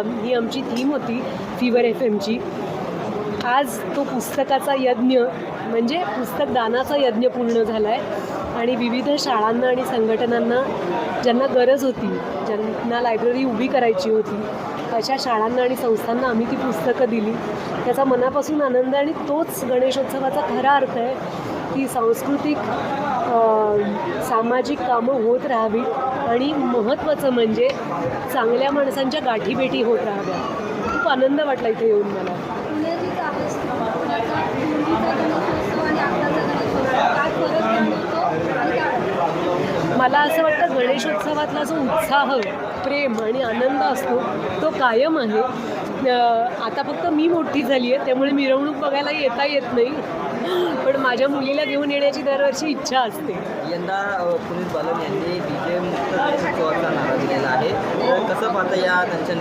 ही आमची थीम होती fever F एमची आज तो पुस्तकाचा यज्ञ म्हणजे पुस्तक दानाचा यज्ञ पूर्ण झाला आहे आणि विविध शाळांना आणि संघटनांना ज्यांना गरज होती ज्यांना लायब्ररी उभी करायची होती अशा शाळांना आणि संस्थांना आम्ही ती पुस्तकं दिली. त्याचा मनापासून आनंद आणि तोच गणेशोत्सवाचा खरा अर्थ आहे की सांस्कृतिक सामाजिक कामं होत राहावीत आणि महत्त्वाचं म्हणजे चांगल्या माणसांच्या गाठीभेटी होत राहाव्या खूप आनंद वाटला इथे येऊन मला. मला असं वाटतं गणेशोत्सवातला जो उत्साह प्रेम आणि आनंद असतो तो कायम आहे. आता फक्त मी मोठी झाली आहे त्यामुळे मिरवणूक बघायला येता येत नाही. पण माझ्या मुलीला घेऊन येण्याची दरवर्षी इच्छा असते. यंदा पुनीत बालन यांनी डीजे मुक्त नारा दिलेला आहे. कसं पाहता या त्यांच्या